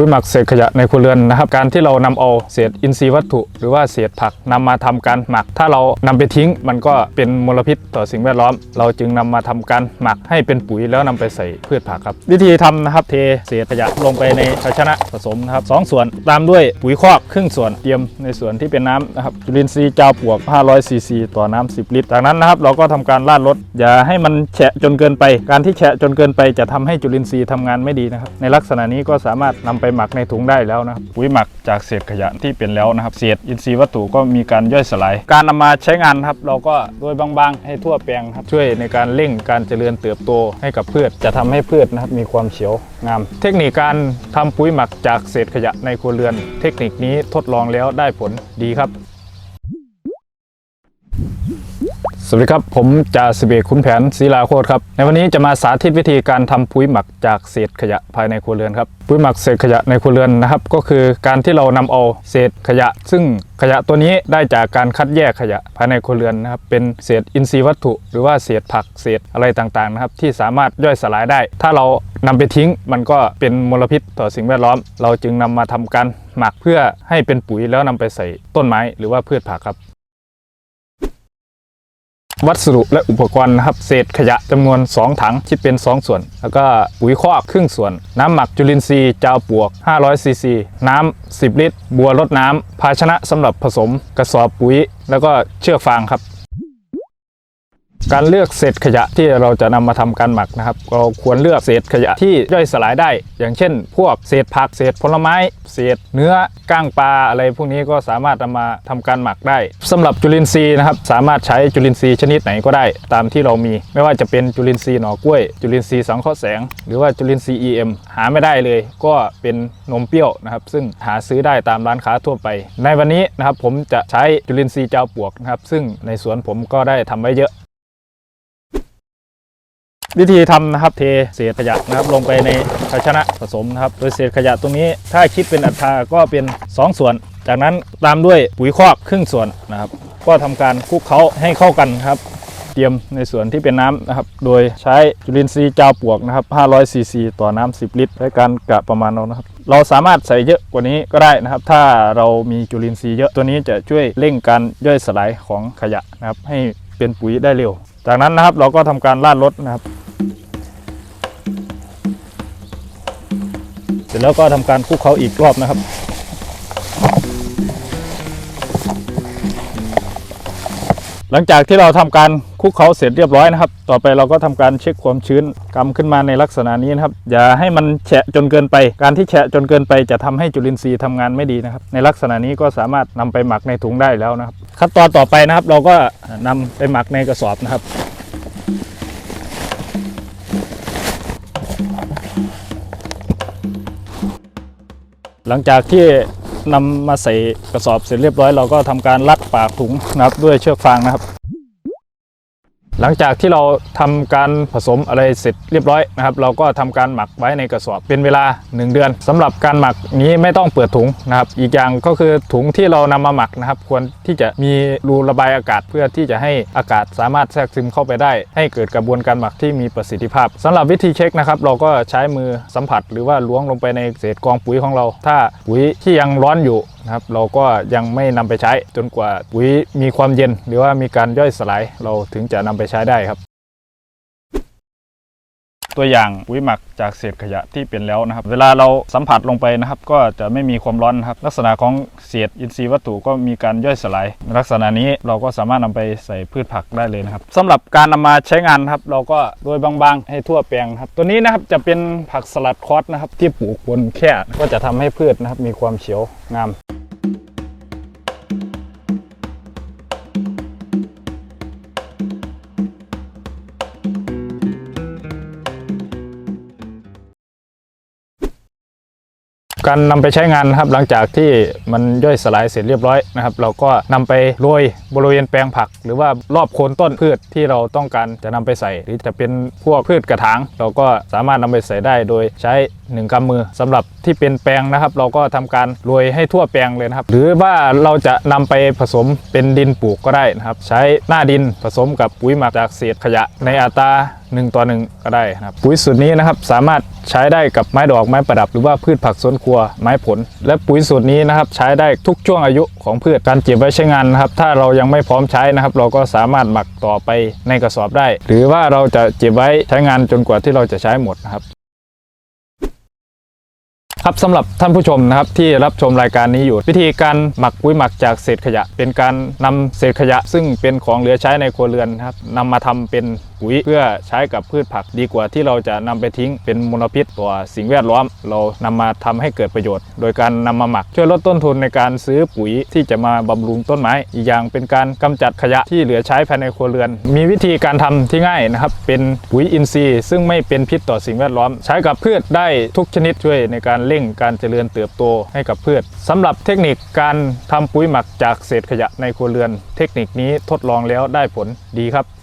ปุ๋ยหมักเศษขยะในครัวเรือนนะครับการที่เรานำเอาเศษอินทรีย์วัตถุ หรือว่าเศษผักนำมาทำการหมัก ถ้าเรานำไปทิ้ง มันก็เป็นมลพิษต่อสิ่งแวดล้อม เราจึงนำมาทำการหมักให้เป็นปุ๋ยแล้วนำไปใส่พืชผักครับ วิธีทำนะครับเทเศษขยะลงไปในภาชนะผสมนะครับสองส่วนตามด้วยปุ๋ยคอกครึ่งส่วนเตรียมในส่วนที่เป็นน้ำนะครับจุลินทรีย์เจ้าปวก 500ซีซีต่อน้ำ10 ลิตร จากนั้นนะครับเราก็ทำการราดรดอย่าให้มันแฉะจนเกินไป การที่แฉะจนเกินไปจะทำให้จุลินทรีย์ทำงานไม่ดีนะครับในลักษณะนี้ก็สามารถนำไปหมักในถุงได้แล้วนะครับปุ๋ยหมักจากเศษขยะที่เป็นแล้วนะครับ เศษอินทรีย์วัตถุก็มีการย่อยสลาย การนำมาใช้งานครับ เราก็โดยบางๆ ให้ทั่วแปลงครับ ช่วยในการเร่งการเจริญเติบโตให้กับพืช จะทำให้พืชนะครับมีความเฉียวงาม เทคนิคการทำปุ๋ยหมักจากเศษขยะในครัวเรือน เทคนิคนี้ทดลองแล้วได้ผลดีครับ สวัสดีครับ ผมจ่าสิบเอกขุนแผนศิลาโคตรครับ ในวันนี้จะมาสาธิตวิธีการทำปุ๋ยหมักจากเศษขยะภายในครัวเรือนครับ ปุ๋ยหมักเศษขยะในครัวเรือนนะครับ ก็คือการที่เรานำเอาเศษขยะ ซึ่งขยะตัวนี้ได้จากการคัดแยกขยะภายในครัวเรือนนะครับ เป็นเศษอินทรีย์วัตถุ หรือว่าเศษผักเศษอะไรต่างๆนะครับ ที่สามารถย่อยสลายได้ ถ้าเรานำไปทิ้งมันก็เป็นมลพิษต่อสิ่งแวดล้อม เราจึงนำมาทำการหมักเพื่อให้เป็นปุ๋ยแล้วนำไปใส่ต้นไม้หรือว่าพืชผักครับ วัสดุและอุปกรณ์นะครับ เศษขยะจำนวน 2 ถังคิดเป็น 2 ส่วน แล้วก็ปุ๋ยคอกครึ่งส่วน น้ำหมักจุลินทรีย์จาวปวก 500ซีซีน้ำ10 ลิตร บัวรดน้ำภาชนะสำหรับผสม กระสอบปุ๋ย แล้วก็เชือกฟางครับ การเลือกเศษขยะที่เราจะนำมาทำการหมักนะครับเราควรเลือกเศษขยะที่ย่อยสลายได้ อย่างเช่น พวกเศษผักเศษผลไม้ เศษเนื้อก้างปลาอะไรพวกนี้ก็สามารถนำมาทำการหมักได้สำหรับจุลินทรีย์นะครับสามารถใช้จุลินทรีย์ชนิดไหนก็ได้ ตามที่เรามี ไม่ว่าจะเป็นจุลินทรีย์หน่อกล้วย จุลินทรีย์สังเคราะห์แสง หรือว่าจุลินทรีย์ EM หาไม่ได้เลย ก็เป็นนมเปรี้ยวนะครับซึ่งหาซื้อได้ตามร้านค้าทั่วไป ในวันนี้นะครับผมจะใช้จุลินทรีย์เจ้าปลวกนะครับซึ่งในสวนผมก็ได้ทำไว้เยอะ วิธีทำนะครับเทเศษขยะนะครับลงไปในภาชนะผสมนะครับ โดยเศษขยะตรงนี้ถ้าคิดเป็นอัตราก็เป็น 2 ส่วน จากนั้นตามด้วยปุ๋ยคอกครึ่งส่วนนะครับ ก็ทำการคลุกเคล้าให้เข้ากันครับเตรียมในส่วนที่เป็นน้ำนะครับ โดยใช้จุลินทรีย์เจ้าปวกนะครับ 500ซีซีต่อน้ำ10 ลิตรและการกะประมาณเรานะครับ เราสามารถใส่เยอะกว่านี้ก็ได้นะครับ ถ้าเรามีจุลินทรีย์เยอะตัวนี้จะช่วยเร่งการย่อยสลายของขยะนะครับ ให้เป็นปุ๋ยได้เร็ว จากนั้นนะครับเราก็ทำการราดรดนะครับ ร็จแล้วก็ทำการคลุกเคล้าอีกรอบนะครับ หลังจากที่เราทำการคลุกเคล้าเสร็จเรียบร้อยนะครับ ต่อไปเราก็ทำการเช็คความชื้นกำขึ้นมาในลักษณะนี้นะครับ อย่าให้มันแฉะจนเกินไป การที่แฉะจนเกินไปจะทำให้จุลินทรีย์ทำงานไม่ดีนะครับ ในลักษณะนี้ก็สามารถนำไปหมักในถุงได้แล้วนะครับ ขั้นตอนต่อไปนะครับ เราก็นำไปหมักในกระสอบนะครับ หลังจากที่นำมาใส่กระสอบเสร็จเรียบร้อย เราก็ทำการรัดปากถุงนะครับด้วยเชือกฟางนะครับ หลังจากที่เราทำการผสมอะไรเสร็จเรียบร้อยนะครับ เราก็ทำการหมักไว้ในกระสอบเป็นเวลา 1 เดือนสำหรับการหมักนี้ไม่ต้องเปิดถุงนะครับ อีกอย่างก็คือถุงที่เรานำมาหมักนะครับ ควรที่จะมีรูระบายอากาศเพื่อที่จะให้อากาศสามารถแทรกซึมเข้าไปได้ ให้เกิดกระบวนการหมักที่มีประสิทธิภาพสำหรับวิธีเช็คนะครับ เราก็ใช้มือสัมผัส หรือว่าล้วงลงไปในเศษกองปุ๋ยของเรา ถ้าปุ๋ยที่ยังร้อนอยู่ นะครับเราก็ยังไม่นำไปใช้จนกว่าปุ๋ยมีความเย็น หรือว่ามีการย่อยสลายเราถึงจะนำไปใช้ได้ครับ ตัวอย่างปุ๋ยหมักจากเศษขยะที่เป็นแล้วนะครับ เวลาเราสัมผัสลงไปนะครับ ก็จะไม่มีความร้อนนะครับ ลักษณะของเศษอินทรีย์วัตถุก็มีการย่อยสลาย ลักษณะนี้เราก็สามารถนำไปใส่พืชผักได้เลยนะครับสำหรับการนำมาใช้งานครับ เราก็โดยบางๆ ให้ทั่วแปลงครับ ตัวนี้นะครับจะเป็นผักสลัดคอสนะครับที่ปลูกบนแค่ก็จะทำให้พืชนะครับมีความเขียวงาม การนำไปใช้งานนะครับหลังจากที่มันย่อยสลายเสร็จเรียบร้อยนะครับ เราก็นำไปโรยบริเวณแปลงผัก หรือว่ารอบโคนต้นพืชที่เราต้องการจะนำไปใส่ หรือจะเป็นพวกพืชกระถาง เราก็สามารถนำไปใส่ได้โดยใช้ 1กำมือสำหรับที่เป็นแปลงนะครับ เราก็ทำการโรยให้ทั่วแปลงเลยนะครับ หรือว่าเราจะนำไปผสมเป็นดินปลูกก็ได้นะครับ ใช้หน้าดินผสมกับปุ๋ยหมักจากเศษขยะในอัตรา1ต่อ1ก็ได้นะครับปุ๋ยสูตรนี้นะครับสามารถใช้ได้กับไม้ดอกไม้ประดับ หรือว่าพืชผักสวนครัวไม้ผล และปุ๋ยสูตรนี้นะครับใช้ได้ทุกช่วงอายุของพืชการเก็บไว้ใช้งานนะครับ ถ้าเรายังไม่พร้อมใช้นะครับ เราก็สามารถหมักต่อไปในกระสอบได้ หรือว่าเราจะเก็บไว้ใช้งานจนกว่าที่เราจะใช้หมดนะครับ ครับสำหรับท่านผู้ชมนะครับที่รับชมรายการนี้อยู่ วิธีการหมักปุ๋ยหมักจากเศษขยะ เป็นการนำเศษขยะ ซึ่งเป็นของเหลือใช้ในครัวเรือนนะครับนำมาทำเป็น ปุ๋ยเพื่อใช้กับพืชผักดีกว่าที่เราจะนำไปทิ้งเป็นมลพิษต่อสิ่งแวดล้อม เรานำมาทำให้เกิดประโยชน์ โดยการนำมาหมักช่วยลดต้นทุนในการซื้อปุ๋ยที่จะมาบำรุงต้นไม้ อีกอย่างเป็นการกำจัดขยะที่เหลือใช้ภายในครัวเรือน มีวิธีการทำที่ง่ายนะครับ เป็นปุ๋ยอินทรีย์ ซึ่งไม่เป็นพิษต่อสิ่งแวดล้อม ใช้กับพืชได้ทุกชนิดช่วยในการเร่งการเจริญเติบโตให้กับพืชสำหรับเทคนิคการทำปุ๋ยหมักจากเศษขยะในครัวเรือน เทคนิคนี้ทดลองแล้วได้ผลดีครับ